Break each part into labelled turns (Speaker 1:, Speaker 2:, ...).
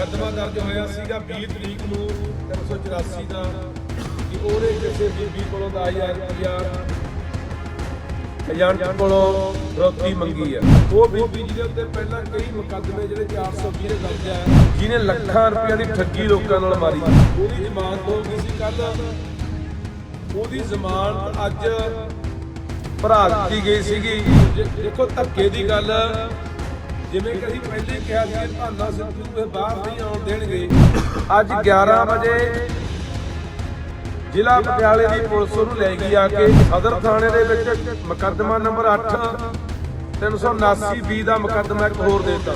Speaker 1: ਮੁਕੱਦਮਾ ਦਰਜ ਹੋਇਆ ਸੀਗਾ 20 ਤਰੀਕ ਨੂੰ 384 ਦਾ ਕਿ ਉਹਨੇ ਕਿਸੇ ਬੀਬੀ ਕੋਲੋਂ 10000 ਰੁਪਇਆ ਏਜੰਟ ਕੋਲੋਂ ਰੋਟੀ ਮੰਗੀ ਆ। ਉਹ ਬੀਬੀ ਜਿਹਦੇ ਉੱਤੇ ਪਹਿਲਾਂ ਕਈ ਮੁਕੱਦਮੇ ਜਿਹੜੇ 420 ਦੇ ਦਰਜ ਆ, ਜਿਹਨੇ ਲੱਖਾਂ ਰੁਪਇਆ ਦੀ ਠੱਗੀ ਲੋਕਾਂ ਨਾਲ ਮਾਰੀ। ਉਹਦੀ ਜ਼ਮਾਨਤ ਹੋ ਗਈ ਸੀ ਕੱਲ ਉਹਦੀ ਜ਼ਮਾਨਤ ਅੱਜ ਭਰਾ ਦਿੱਤੀ ਗਈ ਸੀਗੀ। ਦੇਖੋ ਧੱਕੇ ਦੀ ਗੱਲ ਜਿਵੇਂ ਕਿ ਅਸੀਂ ਪਹਿਲੇ ਹੀ ਕਿਹਾ ਸੀ ਕਿ ਭਾਨਾ ਸਿੱਧੂ ਨੂੰ ਇਹ ਬਾਹਰ ਨਹੀਂ ਆਉਣ ਦੇਣਗੇ। ਅੱਜ 11 ਵਜੇ ਜ਼ਿਲ੍ਹਾ ਪਟਿਆਲੇ ਦੀ ਪੁਲਿਸ ਉਹਨੂੰ ਲੈ ਗਈ ਆ ਕੇ ਸਦਰ ਥਾਣੇ ਦੇ ਵਿੱਚ ਮੁਕੱਦਮਾ ਨੰਬਰ 8 379 ਬੀ ਦਾ ਮੁਕੱਦਮਾ ਇੱਕ ਹੋਰ ਦੇਤਾ।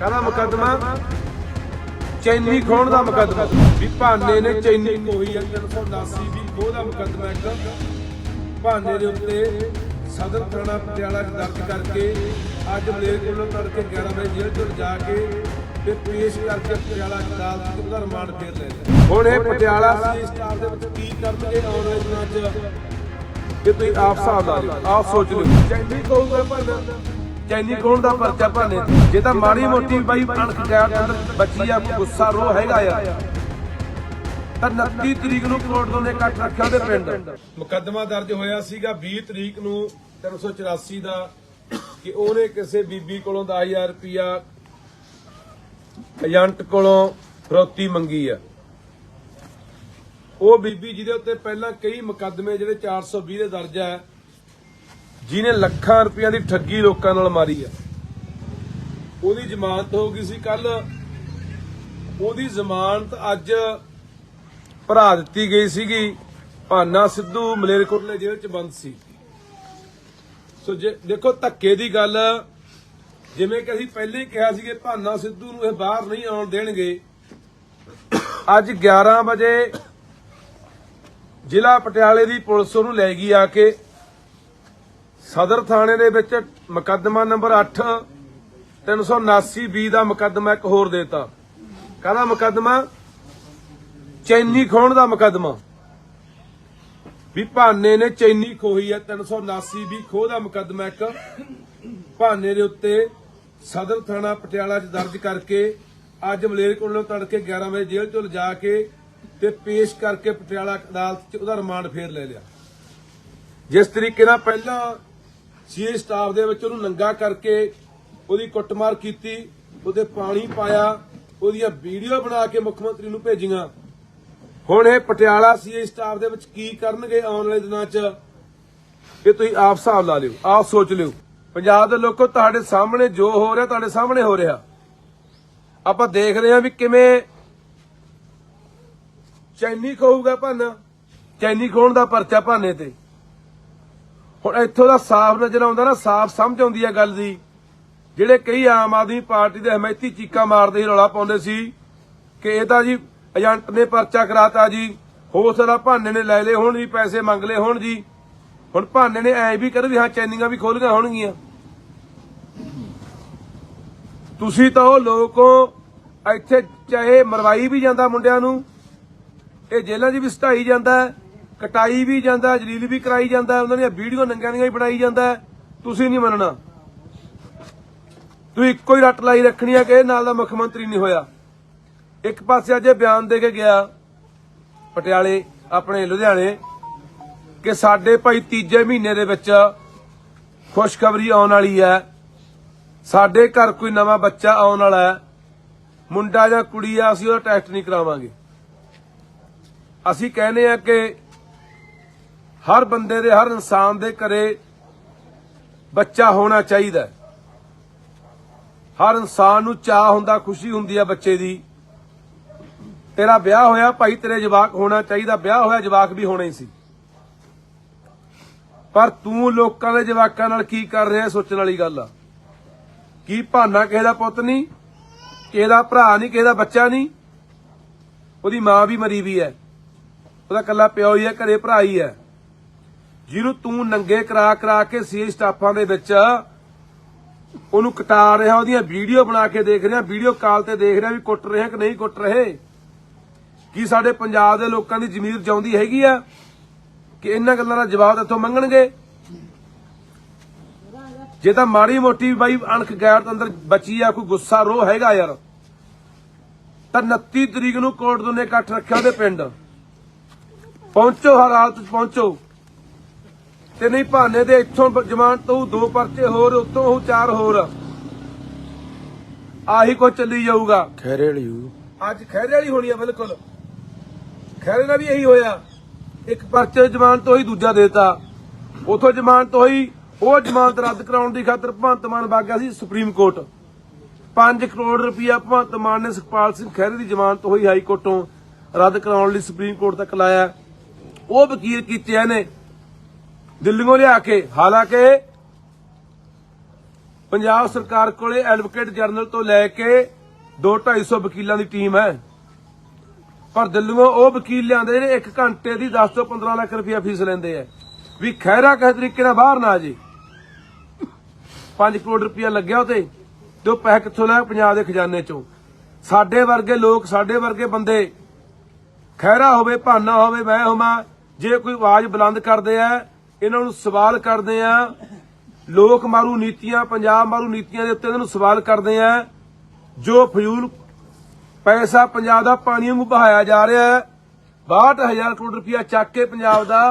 Speaker 1: ਕਾਹਦਾ ਮੁਕੱਦਮਾ? ਚੈਨੀ ਖੋਣ ਦਾ ਮੁਕੱਦਮਾ। ਵੀ ਭਾਨੇ ਨੇ ਚੈਨੀ ਕੋਈ ਆ। 379 ਵੀ ਖੋਹ ਦਾ ਮੁਕੱਦਮਾ ਇੱਕ। ਭਾਨੇ ਦੇ ਉੱਤੇ ਸਦਰ ਥਾਣਾ ਪਟਿਆਲਾ 'ਚ ਦਰਜ ਕਰਕੇ ਅੱਜ ਮਲੇਰਕੋਟਲਾ ਤੜਕੇ 11 ਵਜੇ ਜੇਲ੍ਹ ਤੋਂ ਜਾ ਕੇ ਤੇ ਪੇਸ਼ ਕਰਕੇ ਪਟਿਆਲਾ ਅਦਾਲਤ ਉਹਦਾ ਰਿਮਾਂਡ ਫੇਰ ਲੈ ਹੁਣ ਇਹ ਪਟਿਆਲਾ ਸੀ ਸਟਾਫ ਦੇ ਵਿੱਚ ਕੀ ਕਰਨਗੇ ਆਉਣ ਵਾਲੇ ਦਿਨਾਂ 'ਚ? ਕਿ ਤੁਸੀਂ ਆਪ ਹਿਸਾਬ ਲਾ ਲਿਓ ਆਪ ਸੋਚ ਲਿਓ। ਚੈਨੀ ਕਹੂਗਾ ਭਾਨਾ ਚੈਨੀ ਕੌਣ ਦਾ ਪਰਚਾ ਭਾਨੇ ਜੇ ਤਾਂ ਮਾੜੀ ਮੋਟੀ ਬਾਈ ਅਣਖ ਗਿਆ ਬੱਚੀ ਆ ਗੁੱਸਾ ਰੋ ਹੈਗਾ ਆ। ਤਾਂ 29 ਤਰੀਕ ਨੂੰ ਕੋਰਟ ਤੋਂ ਨੇ ਇਕੱਠ ਰੱਖਿਆ ਉਹਦੇ ਪਿੰਡ। ਮੁਕੱਦਮਾ ਦਰਜ ਹੋਇਆ ਸੀਗਾ 20 ਤਰੀਕ ਨੂੰ 384 ਦਾ ਕਿ ਉਹਨੇ ਕਿਸੇ ਬੀਬੀ ਕੋਲੋਂ 10000 ਰੁਪਇਆ ਏਜੰਟ ਕੋਲੋਂ ਫਰੋਤੀ ਮੰਗੀ ਆ। ਉਹ ਬੀਬੀ ਜਿਹਦੇ ਉੱਤੇ ਪਹਿਲਾਂ ਕਈ ਮੁਕੱਦਮੇ ਜਿਹੜੇ 420 ਦੇ ਦਰਜ ਆ, ਜਿਹਨੇ ਲੱਖਾਂ ਰੁਪਈਆ ਦੀ ਠੱਗੀ ਲੋਕਾਂ ਨਾਲ ਮਾਰੀ ਆ। ਉਹਦੀ ਜ਼ਮਾਨਤ ਹੋ ਗਈ ਸੀ ਕੱਲ ਉਹਦੀ ਜ਼ਮਾਨਤ ਅੱਜ ਭਰਾ ਦਿੱਤੀ ਗਈ ਸੀਗੀ। ਭਾਨਾ ਸਿੱਧੂ ਮਲੇਰਕੋਟਲੇ ਜੇਲ੍ਹ ਚ ਬੰਦ ਸੀ। ਸੋ ਜੇ ਦੇਖੋ, ਧੱਕੇ ਦੀ ਗੱਲ, ਜਿਵੇਂ ਕਿ ਅਸੀਂ ਪਹਿਲੇ ਕਿਹਾ ਸੀ ਕਿ ਭਾਨਾ ਸਿੱਧੂ ਨੂੰ ਇਹ ਬਾਹਰ ਨਹੀਂ ਆਉਣ ਦੇਣਗੇ। ਅੱਜ 11 ਵਜੇ ਜ਼ਿਲ੍ਹਾ ਪਟਿਆਲੇ ਦੀ ਪੁਲਿਸ ਉਹਨੂੰ ਲੈ ਗਈ ਆ ਕੇ। ਸਦਰ ਥਾਣੇ ਦੇ ਵਿੱਚ ਮੁਕੱਦਮਾ ਨੰਬਰ 8 379 ਬੀ ਦਾ ਮੁਕੱਦਮਾ ਇੱਕ ਹੋਰ ਦੇਤਾ। ਕਾਹਦਾ ਮੁਕੱਦਮਾ? ਚੈਨੀ ਖੋਣ ਦਾ ਮੁਕੱਦਮਾ। ਵੀ ਭਾਨੇ ਨੇ ਚੈਨੀ ਖੋਈ ਹੈ 379 ਵੀ ਖੋਹ ਦਾ ਮੁਕੱਦਮਾ ਇੱਕ। ਭਾਨੇ ਦੇ ਉੱਤੇ ਸਦਰ ਥਾਣਾ ਪਟਿਆਲਾ 'ਚ ਦਰਜ ਕਰਕੇ ਅੱਜ ਮਲੇਰਕੋਟਲਾ ਤੜਕੇ 11 ਵਜੇ ਜੇਲ੍ਹ ਤੋਂ ਲਿਜਾ ਕੇ ਤੇ ਪੇਸ਼ ਕਰਕੇ ਪਟਿਆਲਾ ਅਦਾਲਤ 'ਚ ਉਹਦਾ ਰਿਮਾਂਡ ਫੇਰ ਲੈ ਲਿਆ। ਜਿਸ ਤਰੀਕੇ ਨਾਲ ਪਹਿਲਾਂ ਸੀਏ ਸਟਾਫ ਦੇ ਵਿੱਚ ਉਹਨੂੰ ਨੰਗਾ ਕਰਕੇ ਉਹਦੀ ਕੁੱਟਮਾਰ ਕੀਤੀ, ਉਹਦੇ ਪਾਣੀ ਪਾਇਆ, ਉਹਦੀਆਂ ਵੀਡੀਓ ਬਣਾ ਕੇ ਮੁੱਖ ਮੰਤਰੀ ਨੂੰ ਭੇਜੀਆਂ। ਹੁਣ ਇਹ ਪਟਿਆਲਾ ਸੀਏ ਸਟਾਫ ਦੇ ਵਿੱਚ ਕੀ ਕਰਨਗੇ ਆਉਣ ਵਾਲੇ ਦਿਨਾਂ 'ਚ? ਇਹ ਤੁਸੀਂ ਆਪ ਹਿਸਾਬ ਲਾ ਲਿਓ, ਆਪ ਸੋਚ ਲਿਓ। ਪੰਜਾਬ ਦੇ ਲੋਕੋ, ਤੁਹਾਡੇ ਸਾਹਮਣੇ ਜੋ ਹੋ ਰਿਹਾ, ਤੁਹਾਡੇ ਸਾਹਮਣੇ ਹੋ ਰਿਹਾ। ਆਪਾਂ ਦੇਖ ਰਹੇ ਹਾਂ ਵੀ ਕਿਵੇਂ ਚੈਨੀ ਕਹੂਗਾ ਭਾਨਾ, ਚੈਨੀ ਖੋਣ ਦਾ ਪਰਚਾ ਭਾਨੇ ਤੇ ਹੁਣ ਇੱਥੋਂ ਦਾ ਸਾਫ਼ ਨਜ਼ਰ ਆਉਂਦਾ ਨਾ, ਸਾਫ਼ ਸਮਝ ਆਉਂਦੀ ਹੈ ਗੱਲ ਦੀ। ਜਿਹੜੇ ਕਈ ਆਮ ਆਦਮੀ ਪਾਰਟੀ ਦੇ ਹਮਾਇਤੀ ਚੀਕਾਂ ਮਾਰਦੇ ਸੀ, ਰੌਲਾ ਪਾਉਂਦੇ ਸੀ, ਕਿ ਇਹ ਤਾਂ ਜੀ ਏਜੰਟ ਨੇ ਪਰਚਾ ਕਰਾਤਾ ਜੀ। ਹੋ ਸਕਦਾ ਭਾਨੇ ਨੇ ਲੈ ਲਏ ਹੋਣ ਜੀ ਪੈਸੇ ਮੰਗ ਲਏ ਹੋਣ ਜੀ। ਹੁਣ ਭਾਨੇ ਨੇ ਐ ਵੀ ਕਰ ਵੀ ਹਾਂ ਚੈਨੀਆਂ ਵੀ ਖੋਲੀਆਂ ਹੋਣਗੀਆਂ। ਤੁਸੀਂ ਤਾਂ ਉਹ ਲੋਕੋ ਇੱਥੇ ਚਾਹੇ ਮਰਵਾਈ ਵੀ ਜਾਂਦਾ ਮੁੰਡਿਆਂ ਨੂੰ ਇਹ ਜੇਲ੍ਹਾਂ 'ਚ ਵੀ ਸਟਾਈ ਜਾਂਦਾ ਕਟਾਈ ਵੀ ਜਾਂਦਾ ਜਲੀਲ ਵੀ ਕਰਾਈ ਜਾਂਦਾ ਹੈ, ਉਹਨਾਂ ਦੀਆਂ ਵੀਡੀਓ ਨੰਗਿਆਂ ਦੀਆਂ ਵੀ ਬਣਾਈ ਜਾਂਦਾ ਤੁਸੀਂ ਨਹੀਂ ਮੰਨਣਾ। ਤੂੰ ਇੱਕੋ ਹੀ ਰੱਟ ਲਾਈ ਰੱਖਣੀ ਹੈ ਕਿ ਇਹ ਨਾਲ ਦਾ ਮੁੱਖ ਮੰਤਰੀ ਨਹੀਂ ਹੋਇਆ। ਇੱਕ ਪਾਸੇ ਅੱਜ ਇਹ ਬਿਆਨ ਦੇ ਕੇ ਗਿਆ, ਪਟਿਆਲੇ, ਆਪਣੇ ਲੁਧਿਆਣੇ, ਕਿ ਸਾਡੇ ਭਾਈ ਤੀਜੇ ਮਹੀਨੇ ਦੇ ਵਿੱਚ ਖੁਸ਼ਖਬਰੀ ਆਉਣ ਵਾਲੀ ਹੈ। ਸਾਡੇ ਘਰ ਕੋਈ ਨਵਾਂ ਬੱਚਾ ਆਉਣ ਵਾਲਾ ਹੈ। ਮੁੰਡਾ ਜਾਂ ਕੁੜੀ ਆ, ਅਸੀਂ ਉਹਦਾ ਟੈਸਟ ਨਹੀਂ ਕਰਾਵਾਂਗੇ। ਅਸੀਂ ਕਹਿੰਦੇ ਆ ਕਿ ਹਰ ਬੰਦੇ ਦੇ, ਹਰ ਇਨਸਾਨ ਦੇ ਘਰੇ ਬੱਚਾ ਹੋਣਾ ਚਾਹੀਦਾ ਹਰ ਇਨਸਾਨ ਨੂੰ ਚਾਹ ਹੁੰਦਾ, ਖੁਸ਼ੀ ਹੁੰਦੀ ਆ ਬੱਚੇ ਦੀ। ਤੇਰਾ ਵਿਆਹ ਹੋਇਆ, ਭਾਈ ਤੇਰੇ ਜਵਾਕ ਹੋਣਾ ਚਾਹੀਦਾ। ਵਿਆਹ ਹੋਇਆ, ਜਵਾਕ ਵੀ ਹੋਣਾ ਹੀ ਸੀ। ਪਰ ਤੂੰ ਲੋਕਾਂ ਦੇ ਜਵਾਕਾਂ ਨਾਲ ਕੀ ਕਰ ਰਿਹਾ, ਸੋਚਣ ਵਾਲੀ ਗੱਲ ਆ। ਕੀ ਭਾਨਾ ਕਿਸੇ ਦਾ ਪੁੱਤ ਨਹੀਂ, ਕਿਸੇ ਦਾ ਭਰਾ ਨਹੀਂ, ਕਿਸੇ ਦਾ ਬੱਚਾ ਨਹੀਂ? ਉਹਦੀ ਮਾਂ ਵੀ ਮਰੀ ਵੀ ਹੈ। ਉਹਦਾ ਕੱਲਾ ਪਿਓ ਹੀ ਹੈ, ਘਰੇ ਭਰਾ ਹੀ ਹੈ। ਜਿਹਨੂੰ ਤੂੰ ਨੰਗੇ ਕਰਾ ਕਰਾ ਕੇ ਸੀ ਸਟਾਫਾਂ ਦੇ ਵਿੱਚ, ਉਹਨੂੰ ਕਟਾ ਰਿਹਾ, ਉਹਦੀਆਂ ਵੀਡੀਓ ਬਣਾ ਕੇ ਦੇਖ ਰਿਹਾ, ਵੀਡੀਓ ਕਾਲ ਤੇ ਦੇਖ ਰਿਹਾ ਵੀ ਕੁੱਟ ਰਿਹਾ ਕਿ ਨਹੀਂ ਕੁੱਟ ਰਹੇ। ਕੀ ਸਾਡੇ ਪੰਜਾਬ ਦੇ ਲੋਕਾਂ ਦੀ ਜ਼ਮੀਰ ਜਾਉਂਦੀ ਹੈਗੀ ਆ? ਕਿ ਇਹਨਾਂ ਗੱਲਾਂ ਦਾ ਜਵਾਬ ਇੱਥੋਂ ਮੰਗਣਗੇ? ਜੇ ਤਾਂ ਮਾੜੀ ਮੋਟੀ ਬਾਈ ਅਣਖ ਗੈਰ ਅੰਦਰ ਬਚੀ ਆ ਕੋਈ ਗੁੱਸਾ ਰੋ ਹੈਗਾ ਯਾਰ। ਤਾਂ 29 ਤਰੀਕ ਨੂੰ ਕੋਰਟ ਨੇ ਇਕੱਠ ਰੱਖਿਆ ਉਹਦੇ ਪਿੰਡ। ਪਹੁੰਚੋ ਹਰ ਹਾਲਤ 'ਚ ਪਹੁੰਚੋ। ਤੇ ਨਹੀਂ ਭਾਨੇ ਦੇ ਇੱਥੋਂ ਜ਼ਮਾਨਤ ਤੋਂ ਦੋ ਪਰਚੇ ਹੋਰ ਉੱਤੋਂ ਉਹ ਚਾਰ ਹੋਰ। ਆਹੀ ਕੁਝ ਚੱਲੀ ਜਾਊਗਾ।
Speaker 2: ਖੈਰੇ ਵਾਲੀ।
Speaker 1: ਅੱਜ ਖਹਿਰੇ ਵਾਲੀ ਹੋਣੀ ਆ ਬਿਲਕੁਲ। ਖਹਿਰੇ ਨਾਲ ਵੀ ਇਹੀ ਹੋਇਆ। ਇੱਕ ਪਰਚੇ ਜ਼ਮਾਨਤ ਹੋਈ ਦੂਜਾ ਦੇਤਾ। ਉਥੋਂ ਜ਼ਮਾਨਤ ਹੋਈ, ਉਹ ਜ਼ਮਾਨਤ ਰੱਦ ਕਰਾਉਣ ਦੀ ਖਾਤਰ ਭਗਵੰਤ ਮਾਨ ਵਗ ਸੀ ਸੁਪਰੀਮ ਕੋਰਟ। 5 ਕਰੋੜ ਰੁਪਇਆ ਭਗਵੰਤ ਮਾਨ ਨੇ ਸੁਖਪਾਲ ਸਿੰਘ ਖਹਿਰੇ ਦੀ ਜ਼ਮਾਨਤ ਹੋਈ ਹਾਈ ਕੋਰਟੋਂ ਰੱਦ ਕਰਾਉਣ ਲਈ ਸੁਪਰੀਮ ਕੋਰਟ ਤੱਕ ਲਾਇਆ। ਉਹ ਵਕੀਲ ਕੀਤੇ ਇਹਨੇ। ਦਿੱਲੀੋਂ ਲਿਆ ਕੇ, ਹਾਲਾਂਕਿ ਪੰਜਾਬ ਸਰਕਾਰ ਕੋਲੇ ਐਡਵੋਕੇਟ ਜਨਰਲ ਤੋਂ ਲੈ ਕੇ 2-250 ਵਕੀਲਾਂ ਦੀ ਟੀਮ ਹੈ। ਪਰ ਦਿੱਲੀੋਂ ਉਹ ਵਕੀਲ ਲਿਆਂਦੇ ਜਿਹੜੇ 1 ਘੰਟੇ ਦੀ 10 ਤੋਂ 15 ਲੱਖ ਰੁਪਇਆ ਫੀਸ ਲੈਂਦੇ ਆ। ਵੀ ਖੈਰਾ ਕਿਸੇ ਤਰੀਕੇ ਨਾਲ ਬਾਹਰ ਨਾ ਜੇ। 5 ਕਰੋੜ ਰੁਪਇਆ ਲੱਗਿਆ ਉਤੇ ਤੇ ਉਹ ਪੈਸੇ ਕਿੱਥੋਂ ਲਿਆ ਪੰਜਾਬ ਦੇ ਖਜ਼ਾਨੇ ਚੋਂ। ਸਾਡੇ ਵਰਗੇ ਲੋਕ, ਸਾਡੇ ਵਰਗੇ ਬੰਦੇ ਖੈਰਾ ਹੋਵੇ, ਭਾਨਾ ਹੋਵੇ, ਮੈਂ ਹੋਵਾਂ, ਜੇ ਕੋਈ ਆਵਾਜ਼ ਬੁਲੰਦ ਕਰਦੇ ਆ, ਇਹਨਾਂ ਨੂੰ ਸਵਾਲ ਕਰਦੇ ਆ। ਲੋਕ ਮਾਰੂ ਨੀਤੀਆਂ, ਪੰਜਾਬ ਮਾਰੂ ਨੀਤੀਆਂ ਦੇ ਉੱਤੇ ਇਹਨਾਂ ਨੂੰ ਸਵਾਲ ਕਰਦੇ ਆ। ਜੋ ਫਜ਼ੂਲ ਪੈਸਾ ਪੰਜਾਬ ਦਾ ਪਾਣੀ ਵਾਂਗੂ ਬਹਾਇਆ ਜਾ ਰਿਹਾ ਹੈ। 62000 ਕਰੋੜ ਰੁਪਇਆ ਚੱਕ ਕੇ ਪੰਜਾਬ ਦਾ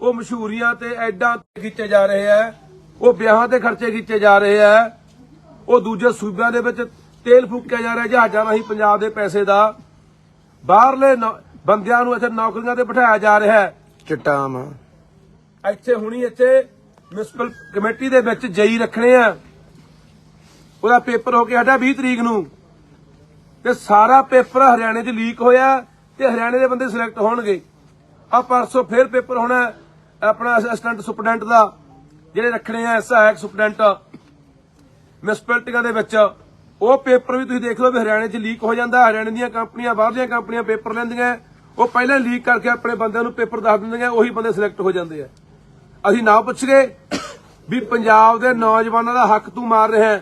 Speaker 1: ਉਹ ਮਸ਼ਹੂਰੀਆਂ ਤੇ ਐਡਾਂ ਕੀਤੇ ਜਾ ਰਹੇ ਆ ਉਹ ਵਿਆਹਾਂ ਤੇ ਖਰਚੇ ਕੀਤੇ ਜਾ ਰਹੇ ਆ ਉਹ ਦੂਜੇ ਸੂਬਿਆਂ ਦੇ ਵਿੱਚ ਤੇਲ ਫੂਕਿਆ ਜਾ ਰਿਹਾ ਜਹਾਜ਼ਾਂ ਰਾਹੀਂ ਪੰਜਾਬ ਦੇ ਪੈਸੇ ਦਾ। ਬਾਹਰਲੇ ਬੰਦਿਆਂ ਨੂੰ ਇੱਥੇ ਨੌਕਰੀਆਂ ਤੇ ਬਿਠਾਇਆ ਜਾ ਰਿਹਾ ਹੈ।
Speaker 2: ਚਿੱਟਾ ਆਮ ਆ।
Speaker 1: ਇੱਥੇ ਹੁਣੀ ਇੱਥੇ ਮਿਊਨਿਸਪਲ ਕਮੇਟੀ ਦੇ ਵਿੱਚ ਜਈ ਰੱਖਣੇ ਆ। ਉਹਦਾ ਪੇਪਰ ਹੋ ਕੇ ਹਟਾ 20 ਤਰੀਕ ਨੂੰ। ਤੇ ਸਾਰਾ ਪੇਪਰ ਹਰਿਆਣੇ 'ਚ ਲੀਕ ਹੋਇਆ ਤੇ ਹਰਿਆਣੇ ਦੇ ਬੰਦੇ ਸਿਲੈਕਟ ਹੋਣਗੇ। ਆ ਪਰਸੋਂ ਫੇਰ ਪੇਪਰ ਹੋਣਾ ਆਪਣਾ ਅਸਿਸਟੈਂਟ ਸੁਪਰਡੈਂਟ ਦਾ, ਜਿਹੜੇ ਰੱਖਣੇ ਆ ਸਹਾਇਕ ਸੁਪਰਡੈਂਟ ਮਿਊਨਿਸਪੈਲਿਟੀਆਂ ਦੇ ਵਿੱਚ ਉਹ ਪੇਪਰ ਵੀ ਤੁਸੀਂ ਦੇਖ ਲਓ ਵੀ ਹਰਿਆਣੇ 'ਚ ਲੀਕ ਹੋ ਜਾਂਦਾ, ਹਰਿਆਣੇ ਦੀਆਂ ਕੰਪਨੀਆਂ ਬਾਹਰਲੀਆਂ ਕੰਪਨੀਆਂ ਪੇਪਰ ਲੈਂਦੀਆਂ, ਉਹ ਪਹਿਲਾਂ ਲੀਕ ਕਰਕੇ ਆਪਣੇ ਬੰਦਿਆਂ ਨੂੰ ਪੇਪਰ ਦੱਸ ਦਿੰਦੀਆਂ, ਉਹੀ ਬੰਦੇ ਸਿਲੈਕਟ ਹੋ ਜਾਂਦੇ ਆ। ਅਸੀਂ ਨਾ ਪੁੱਛ ਗਏ ਵੀ ਪੰਜਾਬ ਦੇ ਨੌਜਵਾਨਾਂ ਦਾ ਹੱਕ ਤੂੰ ਮਾਰ ਰਿਹਾ